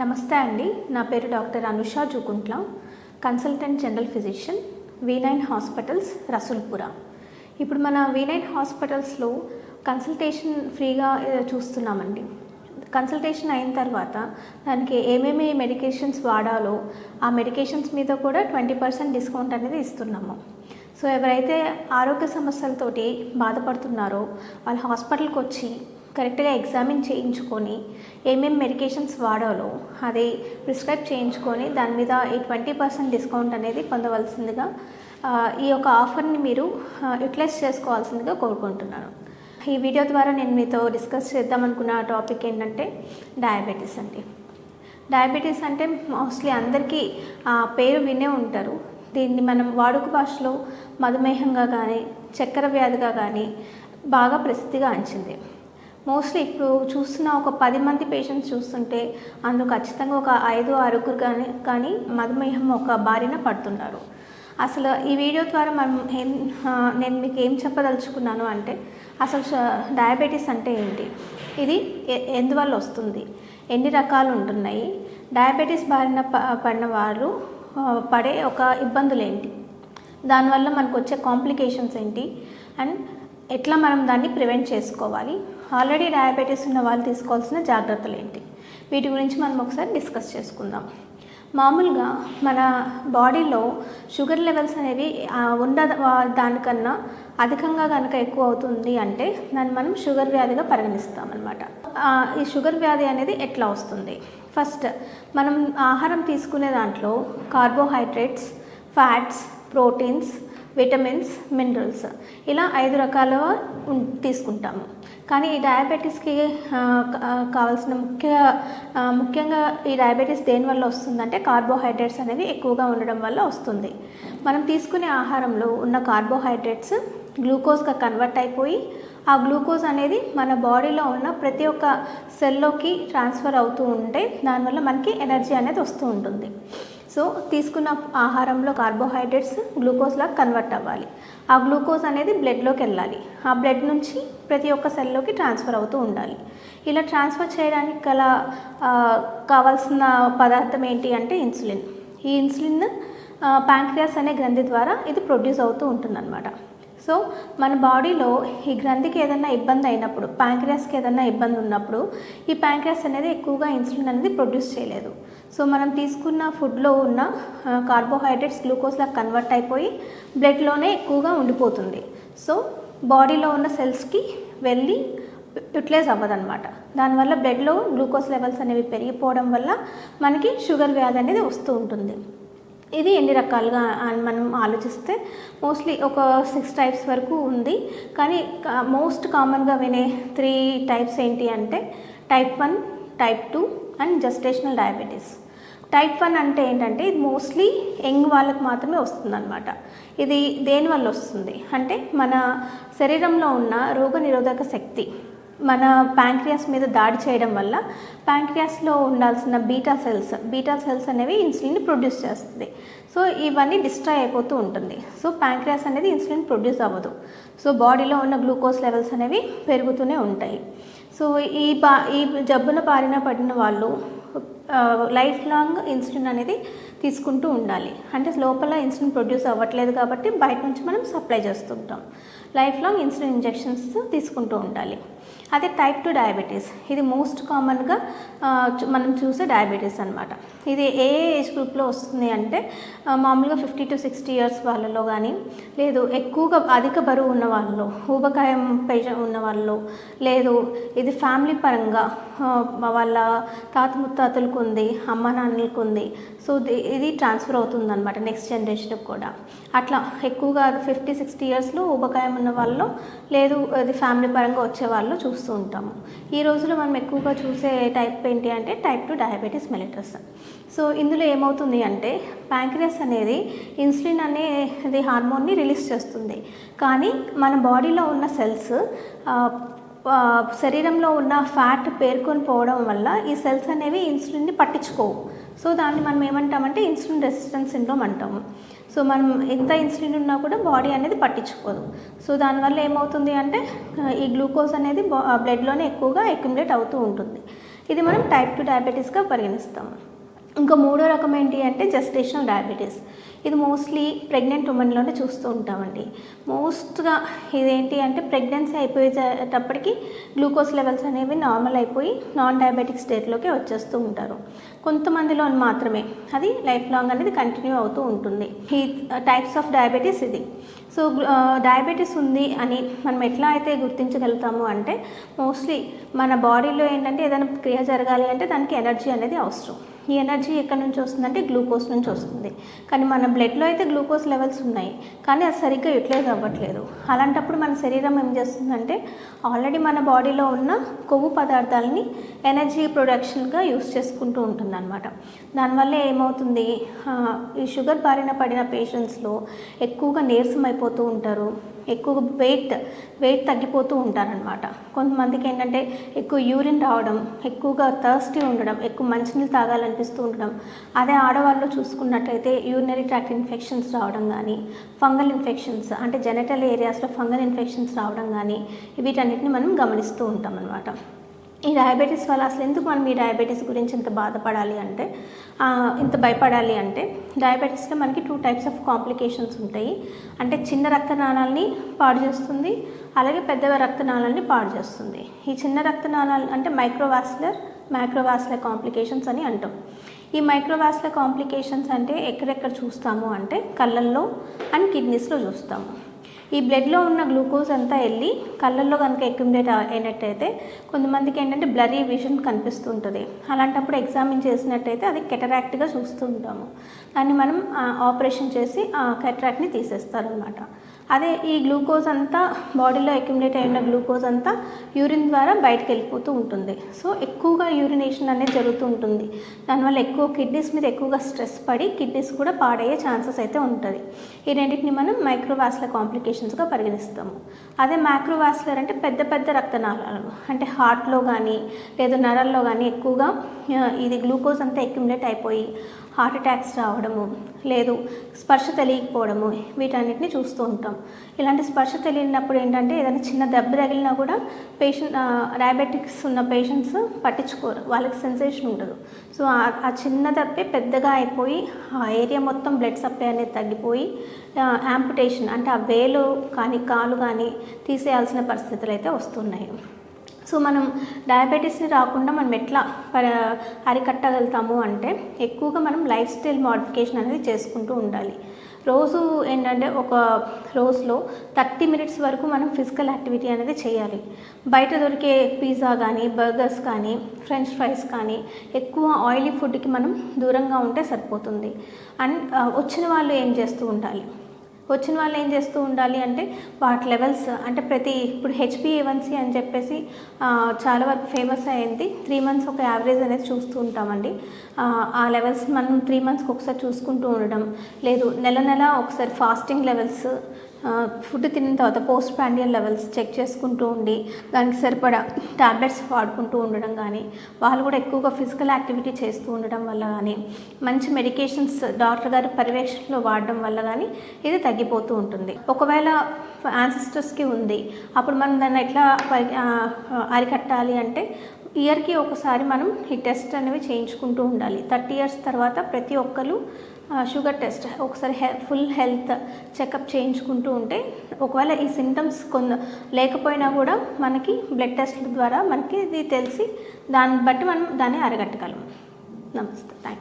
నమస్తే అండి. నా పేరు doctor Anusha Jukuntla consultant general physician V nine hospitals Rasoolpura. ఇప్పుడు మన వి నైన్ హాస్పిటల్స్లో కన్సల్టేషన్ ఫ్రీగా చూస్తున్నామండి. కన్సల్టేషన్ అయిన తర్వాత దానికి ఏమేమి మెడికేషన్స్ వాడాలో ఆ మెడికేషన్స్ మీద కూడా ట్వంటీ పర్సెంట్ డిస్కౌంట్ అనేది ఇస్తున్నాము. సో ఎవరైతే ఆరోగ్య సమస్యలతోటి బాధపడుతున్నారో వాళ్ళు హాస్పిటల్కి వచ్చి కరెక్ట్గా ఎగ్జామిన్ చేయించుకొని ఏమేమి మెడికేషన్స్ వాడాలో అది ప్రిస్క్రైబ్ చేయించుకొని దాని మీద ఈ ట్వంటీ పర్సెంట్ డిస్కౌంట్ అనేది పొందవలసిందిగా ఈ యొక్క ఆఫర్ని మీరు యూటిలైజ్ చేసుకోవాల్సిందిగా కోరుకుంటున్నాను. ఈ వీడియో ద్వారా నేను మీతో డిస్కస్ చేద్దాం అనుకున్న టాపిక్ ఏంటంటే డయాబెటీస్ అండి. డయాబెటీస్ అంటే మోస్ట్లీ అందరికీ పేరు వినే ఉంటారు. దీన్ని మనం వాడుక భాషలో మధుమేహంగా కానీ చక్కెర వ్యాధిగా కానీ బాగా ప్రసిద్ధిగా అంచింది. మోస్ట్లీ ఇప్పుడు చూస్తున్న ఒక పది మంది పేషెంట్స్ చూస్తుంటే అందులో ఖచ్చితంగా ఒక ఐదు ఆరుగురు కానీ కానీ మధుమేహం ఒక బారిన పడుతున్నారు. అసలు ఈ వీడియో ద్వారా మనం నేను మీకు ఏం చెప్పదలుచుకున్నాను అంటే అసలు డయాబెటీస్ అంటే ఏంటి? ఇది ఎందువల్ల వస్తుంది? ఎన్ని రకాలు ఉంటున్నాయి? డయాబెటీస్ బారిన ప- పడిన వారు పడే ఒక ఇబ్బందులు ఏంటి? దానివల్ల మనకు వచ్చే కాంప్లికేషన్స్ ఏంటి? అండ్ ఎట్లా మనం దాన్ని ప్రివెంట్ చేసుకోవాలి? ఆల్రెడీ డయాబెటీస్ ఉన్న వాళ్ళు తీసుకోవాల్సిన జాగ్రత్తలు ఏంటి? వీటి గురించి మనం ఒకసారి డిస్కస్ చేసుకుందాం. మామూలుగా మన బాడీలో షుగర్ లెవెల్స్ అనేవి ఉన్న దానికన్నా అధికంగా కనుక ఎక్కువ అవుతుంది అంటే దాన్ని మనం షుగర్ వ్యాధిగా పరిగణిస్తాం అనమాట ఈ షుగర్ వ్యాధి అనేది ఎట్లా వస్తుంది? ఫస్ట్ మనం ఆహారం తీసుకునే దాంట్లో carbohydrates fats proteins vitamins minerals ఇలా ఐదు రకాలుగా తీసుకుంటాము. కానీ ఈ డయాబెటీస్కి కావాల్సిన ముఖ్య ముఖ్యంగా ఈ డయాబెటీస్ దేనివల్ల వస్తుందంటే కార్బోహైడ్రేట్స్ అనేవి ఎక్కువగా ఉండడం వల్ల వస్తుంది. మనం తీసుకునే ఆహారంలో ఉన్న కార్బోహైడ్రేట్స్ గ్లూకోజ్గా కన్వర్ట్ అయిపోయి ఆ గ్లూకోజ్ అనేది మన బాడీలో ఉన్న ప్రతి ఒక్క సెల్లోకి ట్రాన్స్ఫర్ అవుతూ ఉంటే దానివల్ల మనకి ఎనర్జీ అనేది వస్తూ ఉంటుంది. సో తీసుకున్న ఆహారంలో కార్బోహైడ్రేట్స్ గ్లూకోజ్లా కన్వర్ట్ అవ్వాలి. ఆ గ్లూకోజ్ అనేది బ్లడ్లోకి వెళ్ళాలి. ఆ బ్లడ్ నుంచి ప్రతి ఒక్క సెల్లోకి ట్రాన్స్ఫర్ అవుతూ ఉండాలి. ఇలా ట్రాన్స్ఫర్ చేయడానికి గల కావాల్సిన పదార్థం ఏంటి అంటే ఇన్సులిన్. ఈ ఇన్సులిన్ ప్యాంక్రియాస్ అనే గ్రంథి ద్వారా ఇది ప్రొడ్యూస్ అవుతూ ఉంటుందన్నమాట. సో మన బాడీలో ఈ గ్రంథికి ఏదైనా ఇబ్బంది అయినప్పుడు ప్యాంక్రియాస్కి ఏదైనా ఇబ్బంది ఉన్నప్పుడు ఈ ప్యాంక్రియాస్ అనేది ఎక్కువగా ఇన్సులిన్ అనేది ప్రొడ్యూస్ చేయలేదు. సో మనం తీసుకున్న ఫుడ్లో ఉన్న కార్బోహైడ్రేట్స్ గ్లూకోజ్లా కన్వర్ట్ అయిపోయి బ్లడ్లోనే ఎక్కువగా ఉండిపోతుంది. సో బాడీలో ఉన్న సెల్స్కి వెళ్ళి యూటిలైజ్ అవ్వదన్నమాట. దానివల్ల బ్లడ్లో గ్లూకోజ్ లెవెల్స్ అనేవి పెరిగిపోవడం వల్ల మనకి షుగర్ వ్యాధి అనేది వస్తూ ఉంటుంది. ఇది ఎన్ని రకాలుగా అని మనం ఆలోచిస్తే మోస్ట్లీ ఒక సిక్స్ టైప్స్ వరకు ఉంది. కానీ మోస్ట్ కామన్గా వినే త్రీ టైప్స్ ఏంటి అంటే type one type two and gestational diabetes. Type one అంటే ఏంటంటే ఇది మోస్ట్లీ యంగ్ వాళ్ళకి మాత్రమే వస్తుందన్నమాట. ఇది దేనివల్ల వస్తుంది? అంటే మన శరీరంలో ఉన్న రోగనిరోధక శక్తి మన ప్యాంక్రియాస్ మీద దాడి చేయడం వల్ల ప్యాంక్రియాస్లో ఉండాల్సిన బీటా సెల్స్ బీటా సెల్స్ అనేవి ఇన్సులిన్ ప్రొడ్యూస్ చేస్తుంది. సో ఇవన్నీ డిస్ట్రాయ్ అయిపోతూ ఉంటుంది. సో ప్యాంక్రియాస్ అనేది ఇన్సులిన్ ప్రొడ్యూస్ అవ్వదు. సో బాడీలో ఉన్న గ్లూకోజ్ లెవెల్స్ అనేవి పెరుగుతూనే ఉంటాయి. సో ఈ బా ఈ జబ్బున బారిన పడిన వాళ్ళు లైఫ్ లాంగ్ ఇన్సులిన్ అనేది తీసుకుంటూ ఉండాలి. అంటే లోపల ఇన్సులిన్ ప్రొడ్యూస్ అవ్వట్లేదు కాబట్టి బయట నుంచి మనం సప్లై చేస్తుంటాం. లైఫ్ లాంగ్ ఇన్సులిన్ ఇంజెక్షన్స్ తీసుకుంటూ ఉండాలి. అదే టైప్ టూ డయాబెటీస్ ఇది మోస్ట్ కామన్గా మనం చూసే డయాబెటీస్ అనమాట ఇది ఏ ఏజ్ గ్రూప్లో వస్తుంది అంటే మామూలుగా ఫిఫ్టీ టు సిక్స్టీ ఇయర్స్ వాళ్ళలో కానీ లేదు ఎక్కువగా అధిక బరువు ఉన్న వాళ్ళలో ఊబకాయం పేషెంట్ ఉన్న వాళ్ళలో లేదు ఇది ఫ్యామిలీ పరంగా వాళ్ళ తాత ముత్తాతలకు ఉంది అమ్మ నాన్నలకు ఉంది సో ఇది ట్రాన్స్ఫర్ అవుతుంది అనమాట నెక్స్ట్ జనరేషన్కి కూడా. అట్లా ఎక్కువగా ఫిఫ్టీ సిక్స్టీ ఇయర్స్లో ఊబకాయం ఉన్న వాళ్ళు లేదు అది ఫ్యామిలీ పరంగా వచ్చే వాళ్ళు చూస్తారు చూస్తూ ఉంటాము. ఈ రోజులో మనం ఎక్కువగా చూసే టైప్ ఏంటి అంటే type two diabetes mellitus so ఇందులో ఏమవుతుంది అంటే ప్యాంక్రియస్ అనేది ఇన్సులిన్ అనేది హార్మోన్ని రిలీజ్ చేస్తుంది. కానీ మన బాడీలో ఉన్న సెల్స్ శరీరంలో ఉన్న ఫ్యాట్ పేర్కొని పోవడం వల్ల ఈ సెల్స్ అనేవి ఇన్సులిన్ని పట్టించుకోవు. సో దాన్ని మనం ఏమంటామంటే ఇన్సులిన్ రెసిస్టెన్స్ సిండ్రోమ్ అంటాము. సో మనం ఎంత ఇన్సులిన్ ఉన్నా కూడా బాడీ అనేది పట్టించుకోదు. సో దానివల్ల ఏమవుతుంది అంటే ఈ గ్లూకోజ్ అనేది బ్లడ్లోనే ఎక్కువగా అక్యుములేట్ అవుతూ ఉంటుంది. ఇది మనం టైప్ టు డయాబెటీస్గా పరిగణిస్తాము. ఇంకా మూడో రకం ఏంటి అంటే జెస్టేషనల్ డయాబెటీస్ ఇది మోస్ట్లీ ప్రెగ్నెంట్ ఉమెన్లోనే చూస్తూ ఉంటామండి. మోస్ట్గా ఇదేంటి అంటే ప్రెగ్నెన్సీ అయిపోయేటప్పటికి గ్లూకోజ్ లెవెల్స్ అనేవి నార్మల్ అయిపోయి నాన్ డయాబెటిక్ స్టేట్లోకి వచ్చేస్తూ ఉంటారు. కొంతమందిలో మాత్రమే. అది లైఫ్ లాంగ్ అనేది కంటిన్యూ అవుతూ ఉంటుంది. ఈ టైప్స్ ఆఫ్ డయాబెటీస్ ఇది. సో డయాబెటీస్ ఉంది అని మనం ఎట్లా అయితే గుర్తించగలుగుతాము అంటే మోస్ట్లీ మన బాడీలో ఏంటంటే ఏదైనా క్రియ జరగాలి అంటే దానికి ఎనర్జీ అనేది అవసరం. ఈ ఎనర్జీ ఎక్కడి నుంచి వస్తుందంటే గ్లూకోజ్ నుంచి వస్తుంది. కానీ మన బ్లడ్లో అయితే గ్లూకోజ్ లెవెల్స్ ఉన్నాయి. కానీ అది సరిగ్గా యూటిలైజ్ అవ్వట్లేదు. అలాంటప్పుడు మన శరీరం ఏం చేస్తుందంటే ఆల్రెడీ మన బాడీలో ఉన్న కొవ్వు పదార్థాలని ఎనర్జీ ప్రొడక్షన్గా యూస్ చేసుకుంటూ ఉంటుంది అనమాట దానివల్ల ఏమవుతుంది? ఈ షుగర్ బారిన పడిన పేషెంట్స్లో ఎక్కువగా నీరసం అయిపోతూ ఉంటారు. ఎక్కువ వెయిట్ వెయిట్ తగ్గిపోతూ ఉంటారనమాట కొంతమందికి ఏంటంటే ఎక్కువ యూరిన్ రావడం ఎక్కువగా థర్స్టీ ఉండడం ఎక్కువ మంచినీళ్ళు తాగాలనిపిస్తూ ఉండడం. అదే ఆడవాళ్ళు చూసుకున్నట్లయితే యూరినరీ ట్రాక్ట్ ఇన్ఫెక్షన్స్ రావడం కానీ ఫంగల్ ఇన్ఫెక్షన్స్ అంటే జెనటల్ ఏరియాస్లో ఫంగల్ ఇన్ఫెక్షన్స్ రావడం కానీ వీటన్నిటిని మనం గమనిస్తూ ఉంటాం అనమాట ఈ డయాబెటీస్ వల్ల అసలు ఎందుకు మనం ఈ డయాబెటీస్ గురించి ఇంత బాధపడాలి అంటే ఇంత భయపడాలి అంటే డయాబెటీస్లో మనకి టూ టైప్స్ ఆఫ్ కాంప్లికేషన్స్ ఉంటాయి. అంటే చిన్న రక్తనాళాలని పాడు చేస్తుంది అలాగే పెద్ద రక్తనాళాలని పాడు చేస్తుంది. ఈ చిన్న రక్తనాళాలు అంటే మైక్రోవాస్లర్ మైక్రోవాస్లర్ కాంప్లికేషన్స్ అని అంటాం. ఈ మైక్రోవాస్లర్ కాంప్లికేషన్స్ అంటే ఎక్కడెక్కడ చూస్తాము అంటే కళ్ళల్లో అండ్ కిడ్నీస్లో చూస్తాము. ఈ బ్లడ్లో ఉన్న గ్లూకోజ్ అంతా వెళ్ళి కళ్ళల్లో కనుక అక్యుమిలేట్ అయినట్టయితే కొంతమందికి ఏంటంటే బ్లరీ విజన్ కనిపిస్తుంటుంది. అలాంటప్పుడు ఎగ్జామిన్ చేసినట్టయితే అది కెటరాక్ట్గా చూస్తూ ఉంటాము. దాన్ని మనం ఆపరేషన్ చేసి ఆ కెటరాక్ట్ని తీసేస్తారనమాట అదే ఈ గ్లూకోజ్ అంతా బాడీలో అక్యుమిలేట్ అయిన గ్లూకోజ్ అంతా యూరిన్ ద్వారా బయటకు వెళ్ళిపోతూ ఉంటుంది. సో ఎక్కువగా యూరినేషన్ అనేది జరుగుతూ ఉంటుంది. దానివల్ల ఎక్కువ కిడ్నీస్ మీద ఎక్కువగా స్ట్రెస్ పడి కిడ్నీస్ కూడా పాడయ్యే ఛాన్సెస్ అయితే ఉంటుంది. ఈ రెండింటిని మనం మైక్రోవాస్లర్ కాంప్లికేషన్స్గా పరిగణిస్తాము. అదే మైక్రోవాస్లర్ అంటే పెద్ద పెద్ద రక్తనాళాలు. అంటే హార్ట్లో కానీ లేదా నరాల్లో కానీ ఎక్కువగా ఇది గ్లూకోజ్ అంతా అక్యుమిలేట్ అయిపోయి హార్ట్ అటాక్స్ రావడము లేదు స్పర్శ తెలియకపోవడము వీటన్నిటిని చూస్తూ ఉంటాం. ఇలాంటి స్పర్శ తెలియనప్పుడు ఏంటంటే ఏదైనా చిన్న దెబ్బ తగిలినా కూడా పేషెంట్ డయాబెటిక్స్ ఉన్న పేషెంట్స్ పట్టించుకోరు. వాళ్ళకి సెన్సేషన్ ఉండదు. సో ఆ- చిన్న దెబ్బే పెద్దగా అయిపోయి ఆ ఏరియా మొత్తం బ్లడ్ సప్లై అనేది తగ్గిపోయి యాంపుటేషన్ అంటే ఆ వేలు కానీ కాలు కానీ తీసేయాల్సిన పరిస్థితులు అయితే వస్తున్నాయి. సో మనం డయాబెటీస్ని రాకుండా మనం ఎట్లా ప- అరికట్టగలుగుతాము అంటే ఎక్కువగా మనం లైఫ్ స్టైల్ మోడిఫికేషన్ అనేది చేసుకుంటూ ఉండాలి. రోజు ఏంటంటే ఒక రోజులో థర్టీ మినిట్స్ వరకు మనం ఫిజికల్ యాక్టివిటీ అనేది చేయాలి. బయట దొరికే పిజ్జా కానీ బర్గర్స్ కానీ ఫ్రెంచ్ ఫ్రైస్ కానీ ఎక్కువ ఆయిలీ ఫుడ్కి మనం దూరంగా ఉంటే సరిపోతుంది. అండ్ వచ్చిన వాళ్ళు ఏం చేస్తూ ఉండాలి? వచ్చిన వాళ్ళు ఏం చేస్తూ ఉండాలి అంటే వాటి లెవెల్స్ అంటే ప్రతి ఇప్పుడు హెచ్పిఏవన్సీ అని చెప్పేసి చాలా వరకు ఫేమస్ అయింది త్రీ మంత్స్ ఒక యావరేజ్ అనేది చూస్తూ ఉంటామండి. ఆ, ఆ లెవెల్స్ మనం త్రీ మంత్స్కి ఒకసారి చూసుకుంటూ ఉండడం లేదు నెల నెల ఒకసారి ఫాస్టింగ్ లెవెల్స్ ఫుడ్ తిన్న తర్వాత పోస్ట్ ప్యాండియల్ లెవెల్స్ చెక్ చేసుకుంటూ ఉండి దానికి సరిపడా టాబ్లెట్స్ వాడుకుంటూ ఉండడం కానీ వాళ్ళు కూడా ఎక్కువగా ఫిజికల్ యాక్టివిటీ చేస్తూ ఉండడం వల్ల కానీ మంచి మెడికేషన్స్ డాక్టర్ గారి పర్యవేక్షణలో వాడడం వల్ల కానీ ఇది తగ్గిపోతూ ఉంటుంది. ఒకవేళ యాన్సిస్టర్స్కి ఉంది అప్పుడు మనం దాన్ని ఎట్లా అరికట్టాలి అంటే ఇయర్కి ఒకసారి మనం ఈ టెస్ట్ అనేవి చేయించుకుంటూ ఉండాలి. థర్టీ ఇయర్స్ తర్వాత ప్రతి ఒక్కరు షుగర్ టెస్ట్ ఒకసారి హె ఫుల్ హెల్త్ చెకప్ చేయించుకుంటూ ఉంటే ఒకవేళ ఈ సిమ్టమ్స్ కొంత లేకపోయినా కూడా మనకి బ్లడ్ టెస్ట్ల ద్వారా మనకి ఇది తెలిసి దాన్ని బట్టి మనం దాన్ని అరగట్టగలం. నమస్తే. Thank you